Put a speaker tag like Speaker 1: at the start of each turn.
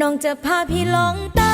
Speaker 1: น้องจะพาพี่ลองต